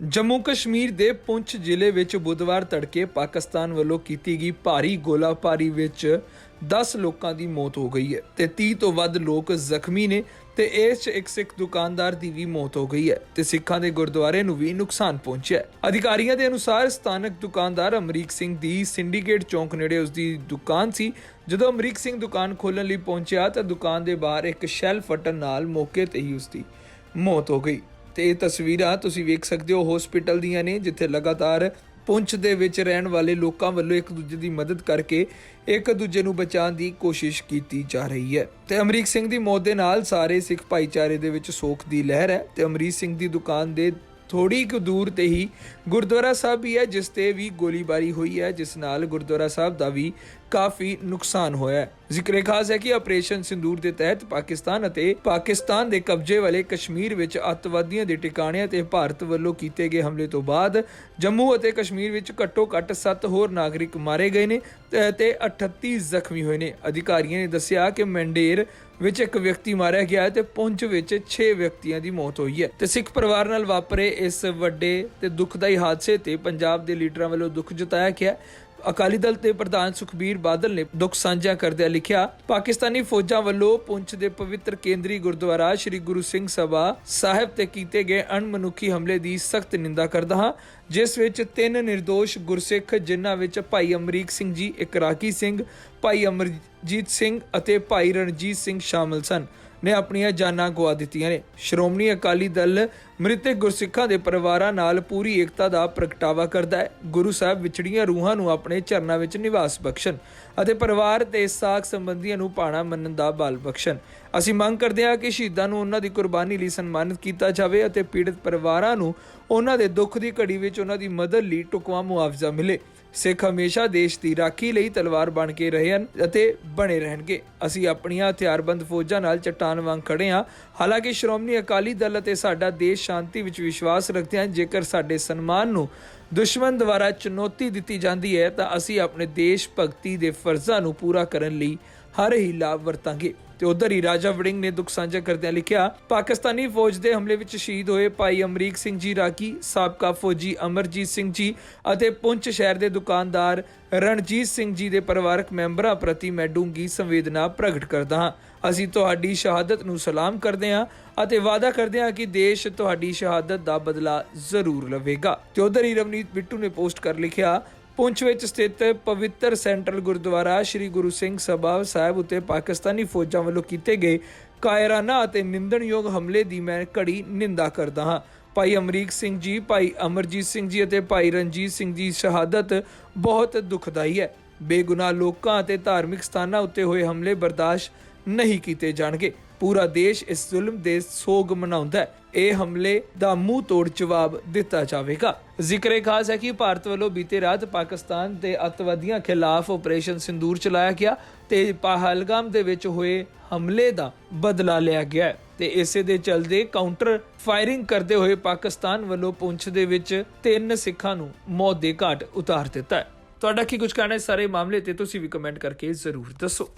ਜੰਮੂ ਕਸ਼ਮੀਰ ਦੇ ਪੁੰਛ ਜ਼ਿਲ੍ਹੇ ਵਿੱਚ ਬੁੱਧਵਾਰ ਤੜਕੇ ਪਾਕਿਸਤਾਨ ਵੱਲੋਂ ਕੀਤੀ ਗਈ ਭਾਰੀ ਗੋਲਾਬਾਰੀ ਵਿੱਚ 10 ਲੋਕਾਂ ਦੀ ਮੌਤ ਹੋ ਗਈ ਹੈ ਤੇ 30 ਤੋਂ ਵੱਧ ਲੋਕ ਜ਼ਖਮੀ ਨੇ ਤੇ ਇਸ 'ਚ ਇੱਕ ਸਿੱਖ ਦੁਕਾਨਦਾਰ ਦੀ ਵੀ ਮੌਤ ਹੋ ਗਈ ਹੈ ਤੇ ਸਿੱਖਾਂ ਦੇ ਗੁਰਦੁਆਰੇ ਨੂੰ ਵੀ ਨੁਕਸਾਨ ਪਹੁੰਚਿਆ ਹੈ। ਅਧਿਕਾਰੀਆਂ ਦੇ ਅਨੁਸਾਰ ਸਥਾਨਕ ਦੁਕਾਨਦਾਰ ਅਮਰੀਕ ਸਿੰਘ ਦੀ ਸਿੰਡੀਕੇਟ ਚੌਂਕ ਨੇੜੇ ਉਸ ਦੀ ਦੁਕਾਨ ਸੀ। ਜਦੋਂ ਅਮਰੀਕ ਸਿੰਘ ਦੁਕਾਨ ਖੋਲ੍ਹਣ ਲਈ ਪਹੁੰਚਿਆ ਤਾਂ ਦੁਕਾਨ ਦੇ ਬਾਹਰ ਇੱਕ ਸ਼ੈਲ ਫਟਣ ਨਾਲ ਮੌਕੇ ਤੇ ਹੀ ਉਸ ਦੀ ਮੌਤ ਹੋ ਗਈ। ਤੇ ਇਹ ਤਸਵੀਰਾਂ ਤੁਸੀਂ ਵੇਖ ਸਕਦੇ ਹੋ ਹਸਪੀਟਲ ਦੀਆਂ ਨੇ, ਜਿੱਥੇ ਲਗਾਤਾਰ ਪੁੰਛ ਦੇ ਵਿੱਚ ਰਹਿਣ ਵਾਲੇ ਲੋਕਾਂ ਵੱਲੋਂ ਇੱਕ ਦੂਜੇ ਦੀ ਮਦਦ ਕਰਕੇ ਇੱਕ ਦੂਜੇ ਨੂੰ ਬਚਾਉਣ ਦੀ ਕੋਸ਼ਿਸ਼ ਕੀਤੀ ਜਾ ਰਹੀ ਹੈ। ਤੇ ਅਮਰੀਕ ਸਿੰਘ ਦੀ ਮੌਤ ਦੇ ਨਾਲ ਸਾਰੇ ਸਿੱਖ ਭਾਈਚਾਰੇ ਦੇ ਵਿੱਚ ਸੋਖ ਦੀ ਲਹਿਰ ਹੈ ਤੇ ਅਮਰੀਕ ਸਿੰਘ ਦੀ ਦੁਕਾਨ ਦੇ ਥੋੜੀ ਕੁ ਦੂਰ ਤੇ ਹੀ ਗੁਰਦੁਆਰਾ ਸਾਹਿਬ ਵੀ ਹੈ, ਜਿਸ ਤੇ ਵੀ ਗੋਲੀਬਾਰੀ ਹੋਈ ਹੈ, ਜਿਸ ਨਾਲ ਗੁਰਦੁਆਰਾ ਸਾਹਿਬ ਦਾ ਵੀ ਕਾਫੀ ਨੁਕਸਾਨ ਹੋਇਆ ਹੈ। ਜ਼ਿਕਰੇ ਖਾਸ ਹੈ ਕਿ ਆਪਰੇਸ਼ਨ ਸਿੰਦੂਰ ਦੇ ਤਹਿਤ ਪਾਕਿਸਤਾਨ ਅਤੇ ਪਾਕਿਸਤਾਨ ਦੇ ਕਬਜ਼ੇ ਵਾਲੇ ਕਸ਼ਮੀਰ ਵਿੱਚ ਅੱਤਵਾਦੀਆਂ ਦੇ ਟਿਕਾਣਿਆਂ ਤੇ ਭਾਰਤ ਵੱਲੋਂ ਕੀਤੇ ਗਏ ਹਮਲੇ ਤੋਂ ਬਾਅਦ ਜੰਮੂ ਅਤੇ ਕਸ਼ਮੀਰ ਵਿੱਚ ਘੱਟੋ-ਘੱਟ 7 ਹੋਰ ਨਾਗਰਿਕ ਮਾਰੇ ਗਏ ਨੇ ਤੇ- ਤੇ 38 ਜ਼ਖਮੀ ਹੋਏ ਨੇ। ਅਧਿਕਾਰੀਆਂ ਨੇ ਦੱਸਿਆ ਕਿ ਮੰਡੇਰ ਵਿੱਚ ਇੱਕ ਵਿਅਕਤੀ ਮਾਰਿਆ ਗਿਆ ਤੇ ਪੁੰਛ ਵਿੱਚ 6 ਵਿਅਕਤੀਆਂ ਦੀ ਮੌਤ ਹੋਈ ਹੈ। ਤੇ ਸਿੱਖ ਪਰਿਵਾਰ ਨਾਲ ਵਾਪਰੇ ਇਸ ਵੱਡੇ ਤੇ ਦੁਖਦਾਈ ਹਾਦਸੇ ਤੇ ਪੰਜਾਬ ਦੇ ਲੀਡਰਾਂ ਵੱਲੋਂ ਦੁੱਖ ਜਤਾਇਆ ਗਿਆ। ਅਕਾਲੀ ਦਲ ਦੇ ਪ੍ਰਧਾਨ ਸੁਖਬੀਰ ਬਾਦਲ ਨੇ ਦੁੱਖ ਸਾਂਝਾ ਕਰਦਿਆਂ ਲਿਖਿਆ, ਪਾਕਿਸਤਾਨੀ ਫੌਜਾਂ ਵੱਲੋਂ ਪੁੰਛ ਦੇ ਪਵਿੱਤਰ ਕੇਂਦਰੀ ਗੁਰਦੁਆਰਾ ਸ੍ਰੀ ਗੁਰੂ ਸਿੰਘ ਸਭਾ ਸਾਹਿਬ ਤੇ ਕੀਤੇ ਗਏ ਅਣਮਨੁੱਖੀ ਹਮਲੇ ਦੀ ਸਖਤ ਨਿੰਦਾ ਕਰਦਾ ਹਾਂ, ਜਿਸ ਵਿੱਚ ਤਿੰਨ નિર્ਦੋਸ਼ ਗੁਰਸਿੱਖ, ਜਿਨ੍ਹਾਂ ਵਿੱਚ ਭਾਈ ਅਮਰੀਕ ਸਿੰਘ ਜੀ ਇਕਰਾਕੀ ਸਿੰਘ, ਭਾਈ ਅਮਰਜੀਤ ਸਿੰਘ ਅਤੇ ਭਾਈ ਰਣਜੀਤ ਸਿੰਘ ਸ਼ਾਮਲ ਸਨ। ਨੇ ਆਪਣੀਆਂ ਜਾਨਾਂ ਗਵਾ ਦਿੱਤੀਆਂ ਨੇ। ਸ਼੍ਰੋਮਣੀ ਅਕਾਲੀ ਦਲ ਮ੍ਰਿਤਕ ਗੁਰਸਿੱਖਾਂ ਦੇ ਪਰਿਵਾਰਾਂ ਨਾਲ ਪੂਰੀ ਏਕਤਾ ਦਾ ਪ੍ਰਗਟਾਵਾ ਕਰਦਾ ਹੈ। ਗੁਰੂ ਸਾਹਿਬ ਵਿਛੜੀਆਂ ਰੂਹਾਂ ਨੂੰ ਆਪਣੇ ਚਰਨਾਂ ਵਿੱਚ ਨਿਵਾਸ ਬਖਸ਼ਣ ਅਤੇ ਪਰਿਵਾਰ ਤੇ ਸਾਖ ਸੰਬੰਧੀਆਂ ਨੂੰ ਪਾਣਾ ਮੰਨਣ ਦਾ ਬਲ ਬਖਸ਼ਣ। ਅਸੀਂ ਮੰਗ ਕਰਦੇ ਹਾਂ ਕਿ ਸ਼ਹੀਦਾਂ ਨੂੰ ਉਹਨਾਂ ਦੀ ਕੁਰਬਾਨੀ ਲਈ ਸਨਮਾਨਿਤ ਕੀਤਾ ਜਾਵੇ ਅਤੇ ਪੀੜਤ ਪਰਿਵਾਰਾਂ ਨੂੰ ਉਹਨਾਂ ਦੇ ਦੁੱਖ ਦੀ ਘੜੀ ਵਿੱਚ ਉਹਨਾਂ ਦੀ ਮਦਦ ਲਈ ਟੁਕਵਾ ਮੁਆਵਜ਼ਾ ਮਿਲੇ। ਸਿੱਖ ਹਮੇਸ਼ਾ ਦੇਸ਼ ਦੀ ਰਾਖੀ ਲਈ ਤਲਵਾਰ ਬਣ ਕੇ ਰਹੇ ਹਨ ਅਤੇ ਬਣੇ ਰਹਿਣਗੇ। ਅਸੀਂ ਆਪਣੀਆਂ ਹਥਿਆਰਬੰਦ ਫੌਜਾਂ ਨਾਲ ਚਟਾਨ ਵਾਂਗ ਖੜੇ ਹਾਂ। ਹਾਲਾਂਕਿ ਸ਼੍ਰੋਮਣੀ ਅਕਾਲੀ ਦਲ ਅਤੇ ਸਾਡਾ ਦੇਸ਼ ਸ਼ਾਂਤੀ ਵਿੱਚ ਵਿਸ਼ਵਾਸ ਰੱਖਦੇ ਹਾਂ, ਜੇਕਰ ਸਾਡੇ ਸਨਮਾਨ ਨੂੰ ਦੁਸ਼ਮਣ ਦੁਆਰਾ ਚੁਣੌਤੀ ਦਿੱਤੀ ਜਾਂਦੀ ਹੈ, ਤਾਂ ਅਸੀਂ ਆਪਣੇ ਦੇਸ਼ ਭਗਤੀ ਦੇ ਫਰਜ਼ਾਂ ਨੂੰ ਪੂਰਾ ਕਰਨ ਲਈ ਹਰ ਹੀਲਾ ਵਰਤਾਂਗੇ। ਤੇ ਉਧਰ ਹੀ ਰਾਜਾ ਵੜਿੰਗ ਨੇ ਦੁੱਖ ਸਾਂਝਾ ਕਰਦਿਆਂ ਲਿਖਿਆ, ਪਾਕਿਸਤਾਨੀ ਫੌਜ ਦੇ ਹਮਲੇ ਵਿੱਚ ਸ਼ਹੀਦ ਹੋਏ ਭਾਈ ਅਮਰੀਕ ਸਿੰਘ ਜੀ ਰਾਗੀ, ਸਾਬਕਾ ਫੌਜੀ ਅਮਰਜੀਤ ਸਿੰਘ ਜੀ ਅਤੇ ਪੁੰਛ ਸ਼ਹਿਰ ਦੇ ਦੁਕਾਨਦਾਰ ਰਣਜੀਤ ਸਿੰਘ ਜੀ ਦੇ ਪਰਿਵਾਰਕ ਮੈਂਬਰਾਂ ਪ੍ਰਤੀ ਮੈਂ ਡੂੰਗੀ ਸੰਵੇਦਨਾ ਪ੍ਰਗਟ ਕਰਦਾ ਹਾਂ। ਅਸੀਂ ਤੁਹਾਡੀ ਸ਼ਹਾਦਤ ਨੂੰ ਸਲਾਮ ਕਰਦੇ ਹਾਂ ਅਤੇ ਵਾਅਦਾ ਕਰਦੇ ਹਾਂ ਕਿ ਦੇਸ਼ ਤੁਹਾਡੀ ਸ਼ਹਾਦਤ ਦਾ ਬਦਲਾ ਜ਼ਰੂਰ ਲਵੇਗਾ। ਤੇ ਉਧਰ ਹੀ ਰਵਨੀਤ ਬਿੱਟੂ ਨੇ ਪੋਸਟ ਕਰ ਲਿਖਿਆ ਪੁੰਛ ਵਿੱਚ ਸਥਿਤ ਪਵਿੱਤਰ ਸੈਂਟਰਲ ਗੁਰਦੁਆਰਾ ਸ੍ਰੀ ਗੁਰੂ ਸਿੰਘ ਸਭਾ ਸਾਹਿਬ ਉਤੇ ਪਾਕਿਸਤਾਨੀ ਫੌਜਾਂ ਵੱਲੋਂ ਕੀਤੇ ਗਏ ਕਾਇਰਾਨਾ ਅਤੇ ਨਿੰਦਣਯੋਗ ਹਮਲੇ ਦੀ ਮੈਂ ਕੜੀ ਨਿੰਦਾ ਕਰਦਾ ਹਾਂ। ਭਾਈ ਅਮਰੀਕ ਸਿੰਘ ਜੀ, ਭਾਈ ਅਮਰਜੀਤ ਸਿੰਘ ਜੀ ਅਤੇ ਭਾਈ ਰਣਜੀਤ ਸਿੰਘ ਜੀ ਸ਼ਹਾਦਤ ਬਹੁਤ ਦੁਖਦਾਈ ਹੈ। ਬੇਗੁਨਾਹ ਲੋਕਾਂ ਅਤੇ ਧਾਰਮਿਕ ਸਥਾਨਾਂ ਉੱਤੇ ਹੋਏ ਹਮਲੇ ਬਰਦਾਸ਼ਤ ਨਹੀਂ ਕੀਤੇ ਜਾਣਗੇ। ਪੂਰਾ ਦੇਸ਼ ਇਸ ਜ਼ੁਲਮ ਦੇ ਸੋਗ ਮਨਾਉਂਦਾ ਹੈ। ਇਹ ਹਮਲੇ ਦਾ ਮੂੰਹ ਤੋੜ ਜਵਾਬ ਦਿੱਤਾ ਜਾਵੇਗਾ। ਜ਼ਿਕਰੇ ਖਾਸ ਹੈ ਕਿ ਭਾਰਤ ਵੱਲੋਂ ਬੀਤੇ ਰਾਤ ਪਾਕਿਸਤਾਨ ਤੇ ਅੱਤਵਾਦੀਆਂ ਖਿਲਾਫ ਆਪਰੇਸ਼ਨ ਸਿੰਦੂਰ ਚਲਾਇਆ ਗਿਆ ਤੇ ਪਹਲਗਾਮ ਦੇ ਵਿੱਚ ਹੋਏ ਹਮਲੇ ਦਾ ਬਦਲਾ ਲਿਆ ਗਿਆ ਤੇ ਇਸੇ ਦੇ ਚਲਦੇ ਕਾਊਂਟਰ ਫਾਇਰਿੰਗ ਕਰਦੇ ਹੋਏ ਪਾਕਿਸਤਾਨ ਵੱਲੋਂ ਪੁੰਛ ਦੇ ਵਿੱਚ ਤਿੰਨ ਸਿੱਖਾਂ ਨੂੰ ਮੌਤ ਦੇ ਘਾਟ ਉਤਾਰ ਦਿੱਤਾ ਹੈ। ਤੁਹਾਡਾ ਕੀ ਕੁਝ ਕਹਿਣਾ ਇਸ ਸਾਰੇ ਮਾਮਲੇ ਤੇ ਤੁਸੀਂ ਵੀ ਕਮੈਂਟ ਕਰਕੇ ਜ਼ਰੂਰ ਦੱਸੋ।